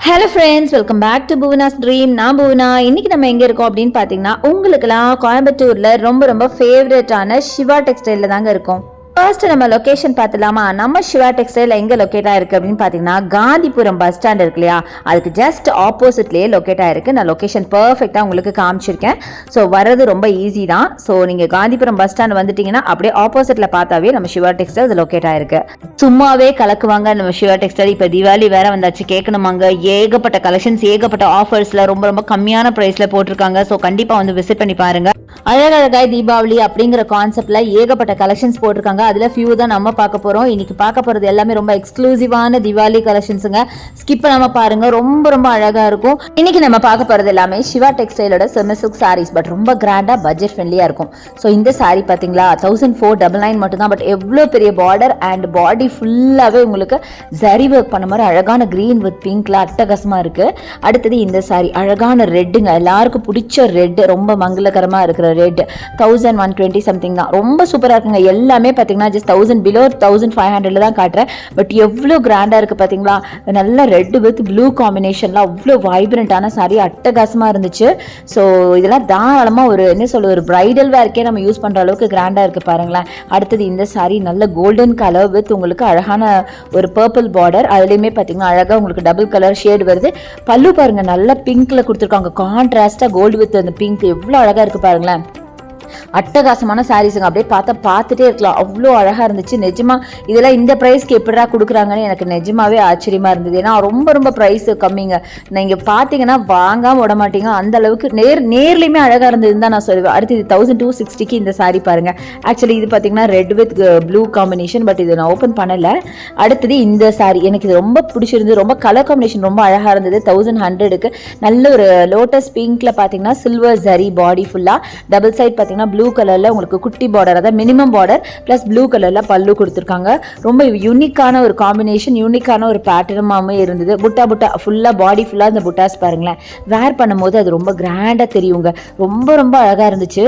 Hello friends welcome back to Bhuvana's dream நான் புவனா இன்னைக்கு நம்ம எங்கே இருக்கோம் அப்படின்னு பார்த்தீங்கன்னா உங்களுக்குலாம் கோயம்புத்தூரில் ரொம்ப ரொம்ப ஃபேவரட்டான சிவா டெக்ஸ்டைலில் தாங்க இருக்கும். ஃபர்ஸ்ட் நம்ம லொக்கேஷன் பார்த்துலாமா நம்ம சிவா டெக்ஸ்டைல் எங்கே லொக்கேட் ஆயிருக்கு அப்படின்னு பார்த்தீங்கன்னா காந்திபுரம் பஸ் ஸ்டாண்ட் இருக்கு இல்லையா? அதுக்கு ஜஸ்ட் ஆப்போசிட்லேயே லொக்கேட் ஆயிருக்கு. நான் லொக்கேஷன் பர்ஃபெக்டாக உங்களுக்கு காமிச்சிருக்கேன். ஸோ வர்றது ரொம்ப ஈஸி தான். ஸோ நீங்கள் காந்திபுரம் பஸ் ஸ்டாண்ட் வந்துட்டீங்கன்னா அப்படியே ஆப்போசிட்டில் பார்த்தாவே நம்ம சிவா டெக்ஸ்டைல் அது லொக்கேட் ஆயிருக்கு. சும்மாவே கலக்குவாங்க நம்ம சிவா டெக்ஸ்டைல் இப்போ தீபாவளி வேற வந்தாச்சு கேட்கணுமாங்க. ஏகப்பட்ட கலெக்ஷன்ஸ் ஏகப்பட்ட ஆஃபர்ஸில் ரொம்ப ரொம்ப கம்மியான ப்ரைஸில் போட்டிருக்காங்க. ஸோ கண்டிப்பாக வந்து விசிட் பண்ணி பாருங்க. அழகழகாய் தீபாவளி அப்படிங்கிற கான்செப்ட்ல ஏகப்பட்ட கலெக்ஷன்ஸ் போட்டிருக்காங்க. அதுல ஃபியூ தான் நம்ம பார்க்க போறோம். இன்னைக்கு பார்க்க போறது எல்லாமே ரொம்ப எக்ஸ்க்ளூசிவான தீபாவளி கலெக்ஷன்ஸுங்க ஸ்கிப் நம்ம பாருங்க. ரொம்ப ரொம்ப அழகா இருக்கும். இன்னைக்கு நம்ம பார்க்க போறது எல்லாமே சிவா டெக்ஸ்டைலோட செமசுக் சாரீஸ் பட் ரொம்ப கிராண்டா பட்ஜெட் ஃப்ரெண்ட்லியா இருக்கும். ஸோ இந்த சாரீ பார்த்தீங்களா தௌசண்ட் ஃபோர் டபுள் நைன் மட்டும் தான் பட் எவ்வளோ பெரிய பார்டர் அண்ட் பாடி ஃபுல்லாகவே உங்களுக்கு ஜரி ஒர்க் பண்ண மாதிரி அழகான கிரீன் வித் பிங்க்ல அட்டகாசமாக இருக்குது அடுத்தது இந்த சாரி அழகான ரெட்டுங்க எல்லாருக்கும் பிடிச்ச ரெட்டு ரொம்ப மங்களகரமாக இருக்கிற red thousand one twenty something தான். ரொம்ப சூப்பராக இருக்குங்க. எல்லாமே பார்த்தீங்கன்னா just thousand below thousand five ஹண்ட்ரட்ல தான் காட்டுறேன். பட் எவ்வளோ கிராண்டாக இருக்குது பார்த்தீங்களா நல்ல ரெட் வித் ப்ளூ காம்பினேஷன்லாம் அவ்வளோ வைப்ரண்ட்டான சாரி அட்டகாசமாக இருந்துச்சு. ஸோ இதெல்லாம் தாராளமாக ஒரு என்ன சொல்ல ஒரு ப்ரைடல் வேர்க்கே நம்ம யூஸ் பண்ணுற அளவுக்கு கிராண்டாக இருக்குது பாருங்களேன். அடுத்தது இந்த சாரி நல்ல கோல்டன் கலர் வித் உங்களுக்கு அழகான ஒரு பர்பிள் பார்டர் அதுலேயுமே பார்த்தீங்கன்னா அழகாக உங்களுக்கு டபுள் கலர் ஷேடு வருது. பல்லு பாருங்கள் நல்ல பிங்க்கில் கொடுத்துருக்காங்க. கான்ட்ராஸ்டாக கோல்டு வித் அந்த பிங்க் எவ்வளோ அழகாக இருக்குது பாருங்களேன். அட்டகாசமான சாரீஸுங்க அப்படியே பார்த்தா பார்த்துட்டே இருக்கலாம். அவ்வளோ அழகாக இருந்துச்சு. நிஜமாக இதெல்லாம் இந்த ப்ரைஸ்க்கு எப்படா கொடுக்குறாங்கன்னு எனக்கு நிஜமாவே ஆச்சரியமா இருந்தது. ஏன்னா ரொம்ப ரொம்ப ப்ரைஸ் கம்மிங்க. நீங்கள் பார்த்தீங்கன்னா வாங்காமல் விட மாட்டீங்க. அந்த அளவுக்கு நேர் நேர்லையுமே அழகாக இருந்ததுன்னு தான் நான் சொல்லுவேன். அடுத்து இது தௌசண்ட் டூ சிக்ஸ்டிக்கு இந்த சாரீ பாருங்கள் ஆக்சுவலி இது பார்த்தீங்கன்னா red with blue combination but இது நான் ஓப்பன் பண்ணலை. அடுத்தது இந்த சாரீ எனக்கு இது ரொம்ப பிடிச்சிருந்தது. ரொம்ப கலர் காம்பினேஷன் ரொம்ப அழகாக இருந்தது. தௌசண்ட் ஹண்ட்ரடுக்கு நல்ல ஒரு லோட்டஸ் பிங்க்ல பார்த்தீங்கன்னா சில்வர் ஜரி பாடி ஃபுல்லாக டபுள் சைட் பார்த்தீங்கன்னா ப்ளூ கலரில் உங்களுக்கு குட்டி பார்டர் அதாவது மினிமம் பார்டர் ப்ளஸ் ப்ளூ கலரில் பல்லு கொடுத்துருக்காங்க. ரொம்ப யூனிக்கான ஒரு காம்பினேஷன் யூனிக்கான ஒரு பேட்டர்னாமே இருந்தது. புட்டா புட்டா ஃபுல்லாக பாடி ஃபுல்லாக இந்த புட்டாஸ் பாருங்களேன். வேர் பண்ணும்போது அது ரொம்ப கிராண்டாக தெரியுங்க. ரொம்ப ரொம்ப அழகாக இருந்துச்சு.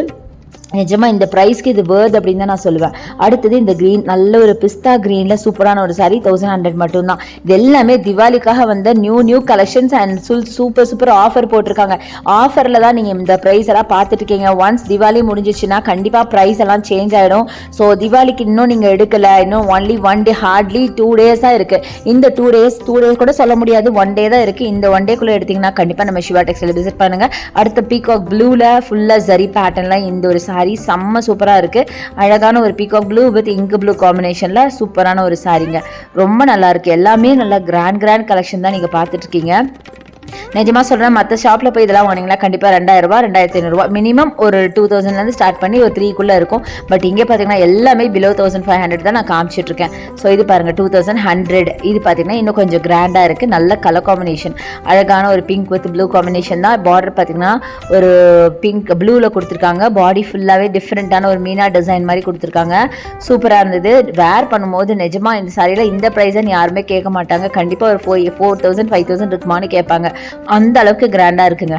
நிஜமாக இந்த ப்ரைஸ்க்கு இது வேர்த் அப்படின்னு தான் நான் சொல்லுவேன். அடுத்தது இந்த க்ரீன் நல்ல ஒரு பிஸ்தா க்ரீனில் சூப்பரான ஒரு சாரி தௌசண்ட் ஹண்ட்ரட் மட்டும்தான். இது எல்லாமே திவாலிக்காக வந்த நியூ நியூ கலெக்ஷன்ஸ் அண்ட் சுல் சூப்பர் சூப்பர் ஆஃபர் போட்டிருக்காங்க. ஆஃபரில் தான் நீங்கள் இந்த ப்ரைஸ் எல்லாம் பார்த்துட்டு இருக்கீங்க. ஒன்ஸ் திவாலி முடிஞ்சிச்சுன்னா கண்டிப்பாக ப்ரைஸ் எல்லாம் சேஞ்ச் ஆகிடும் ஸோ திவாலிக்கு இன்னும் நீங்கள் எடுக்கலை. இன்னும் only one day hardly two டேஸாக இருக்குது இந்த டூ டேஸ் டூ டேஸ் கூட சொல்ல முடியாது. ஒன் டே தான் இருக்குது இந்த ஒன் டேக்குள்ளே எடுத்திங்கன்னா கண்டிப்பாக நம்ம சிவா டெக்ஸ்டைல் விசிட் பண்ணுங்கள் அடுத்த பீகாக் ப்ளூவில் ஃபுல்லாக ஜரி பேட்டர்னில் இந்த ஒரு சாரி சாரீ செம்ம சூப்பராக இருக்குது அழகான ஒரு பீகாக் ப்ளூ வித் இங்கு ப்ளூ காம்பினேஷனில் சூப்பரான ஒரு சாரீங்க ரொம்ப நல்லா எல்லாமே நல்லா கிராண்ட் கிராண்ட் கலெக்ஷன் தான் நீங்கள் பார்த்துட்ருக்கீங்க நிஜமாக சொல்கிறேன் மற்ற ஷாப்பில் போய் இதெல்லாம் வாங்கினீங்களா கண்டிப்பாக ரெண்டாயிரம் ரூபா ரெண்டாயிரத்தி ஐநூறுரூவா மினிமம் ஒரு டூ தௌசண்ட்லேருந்து ஸ்டார்ட் பண்ணி ஒரு த்ரீக்குள்ளே இருக்கும். பட் இங்கே பார்த்தீங்கன்னா எல்லாமே பிலோ தௌசண்ட் ஃபைவ் ஹண்ட்ரட் தான் நான் காமிச்சிட்ருக்கேன் ஸோ இது பாருங்கள் டூ தௌசண்ட் ஹண்ட்ரட் இது பார்த்தீங்கன்னா இன்னும் கொஞ்சம் கிராண்டாக இருக்குது நல்ல கலர் காம்பினேஷன் அழகான ஒரு பிங்க் வித் ப்ளூ காம்பினேஷன் தான். பார்டர் பார்த்தீங்கன்னா ஒரு பிங்க் ப்ளூவில் கொடுத்துருக்காங்க. பாடி ஃபுல்லாகவே டிஃப்ரெண்ட்டான ஒரு மீனா டிசைன் மாதிரி கொடுத்துருக்காங்க. சூப்பராக இருந்தது. வேர் பண்ணும்போது நிஜமாக இந்த சாரியில் இந்த ப்ரைஸை யாருமே கேட்க மாட்டாங்க. கண்டிப்பாக ஒரு four four thousand five thousand இருக்குமான்னு கேட்பாங்க. அந்த அளவுக்கு கிராண்டாக இருக்குங்க.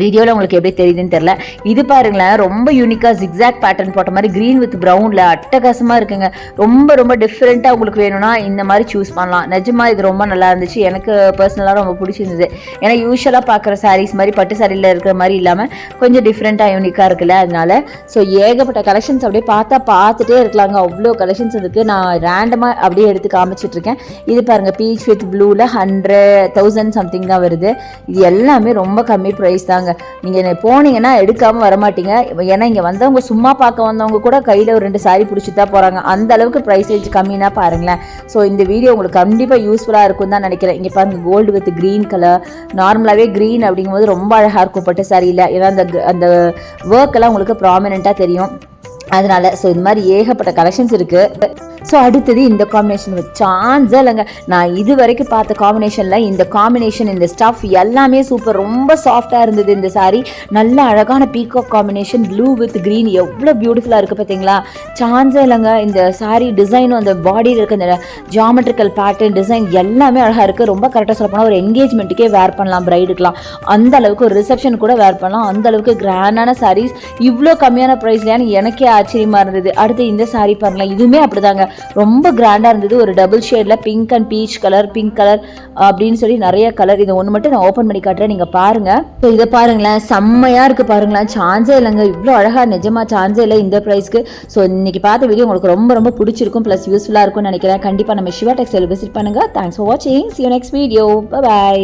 வீடியோவில் உங்களுக்கு எப்படி தெரியுதுன்னு தெரில இது பாருங்களேன் ரொம்ப யூனிக்காக ஜிக்ஸாக் பேட்டர்ன் போட்ட மாதிரி க்ரீன் வித் ப்ரௌனில் அட்டகாசமாக இருக்குங்க. ரொம்ப ரொம்ப டிஃப்ரெண்ட்டாக உங்களுக்கு வேணும்னா இந்த மாதிரி சூஸ் பண்ணலாம். நிஜமாக இது ரொம்ப நல்லா இருந்துச்சு. எனக்கு பர்சனலாக ரொம்ப பிடிச்சிருந்தது. ஏன்னா யூஸ்வலாக பார்க்குற சாரீஸ் மாதிரி பட்டு சாரியில் இருக்கிற மாதிரி இல்லாமல் கொஞ்சம் டிஃப்ரெண்ட்டாக யூனிக்காக இருக்குல்ல அதனால. ஸோ ஏகப்பட்ட கலெக்ஷன்ஸ் அப்படியே பார்த்தா பார்த்துட்டே இருக்கலாங்க. அவ்வளோ கலெக்ஷன்ஸ் இருக்குது நான் ரேண்டமாக அப்படியே எடுத்து காமிச்சிட்ருக்கேன். இது பாருங்கள் பீச் வித் ப்ளூவில் ஹண்ட்ரட் தௌசண்ட் சம்திங் தான் வருது. இது எல்லாமே ரொம்ப கம்மி ப்ரைஸ் தான் தாங்க நீங்கள் போனீங்கன்னா எடுக்காமல் வரமாட்டீங்க. ஏன்னா இங்கே வந்தவங்க சும்மா பார்க்க வந்தவங்க கூட கையில் ஒரு ரெண்டு சாரி பிடிச்சி தான் போகிறாங்க அந்த அளவுக்கு ப்ரைஸேஜ் கம்மினா பாருங்களேன். ஸோ இந்த வீடியோ உங்களுக்கு கண்டிப்பாக யூஸ்ஃபுல்லாக இருக்கும் தான் நினைக்கிறேன். இங்கே பாருங்க கோல்டு வித் க்ரீன் கலர் நார்மலாகவே க்ரீன் அப்படிங்கும்போது ரொம்ப அழகாக இருக்கும் பட்டு சாரியில் ஏன்னா அந்த அந்த ஒர்க் எல்லாம் உங்களுக்கு ப்ராமினெண்ட்டாக தெரியும். அதனால ஸோ இந்த மாதிரி ஏகப்பட்ட கலெக்ஷன்ஸ் இருக்குது ஸோ அடுத்தது இந்த காம்பினேஷன் சான்ஸே இல்லைங்க. நான் இது வரைக்கும் பார்த்த காம்பினேஷனில் இந்த காம்பினேஷன் இந்த ஸ்டஃப் எல்லாமே சூப்பர் ரொம்ப சாஃப்டாக இருந்தது இந்த சாரீ நல்ல அழகான peacock combination blue with green எவ்வளோ பியூட்டிஃபுல்லாக இருக்குது பார்த்தீங்களா? சான்ஸே இல்லைங்க. இந்த சாரீ டிசைனும் அந்த பாடியில் இருக்க இந்த ஜாமெட்ரிக்கல் பேட்டர்ன் டிசைன் எல்லாமே அழகாக இருக்குது ரொம்ப கரெக்டாக சொல்ல போனால் ஒரு என்கேஜ்மெண்ட்டுக்கே வேர் பண்ணலாம் ப்ரைடுக்கெலாம் அந்த அளவுக்கு ஒரு ரிசப்ஷன் கூட வேர் பண்ணலாம். அந்த அளவுக்கு கிராண்டான சாரீஸ் இவ்வளோ கம்மியான ப்ரைஸ்லையான்னு எனக்கே ஆச்சரியமாக இருந்தது? அடுத்து இந்த சாரீ பாருங்களேன். இதுவுமே அப்படிதாங்க. ரொம்ப கிராண்டாக இருந்தது. ஒரு டபுள் ஷேடில் pink and peach colour pink colour அப்படின்னு சொல்லி நிறைய கலர் இதை ஒன்று மட்டும் நான் ஓப்பன் பண்ணி காட்டுறேன். நீங்கள் பாருங்கள் ஸோ இதை பாருங்களேன். செம்மையாக இருக்குது பாருங்களேன். சான்ஸே இல்லைங்க. இவ்வளோ அழகாக நிஜமாக சான்ஸே இல்லை இந்த ப்ரைஸ்க்கு ஸோ இன்றைக்கி பார்த்த வீடியோ உங்களுக்கு ரொம்ப ரொம்ப பிடிச்சிருக்கும். ப்ளஸ் யூஸ்ஃபுல்லாக இருக்கும்னு நினைக்கிறேன். கண்டிப்பாக நம்ம சிவா டெக்ஸ்டைல் விசிட் பண்ணுங்கள் தேங்க்ஸ் ஃபார் வாட்சிங் see you next video bye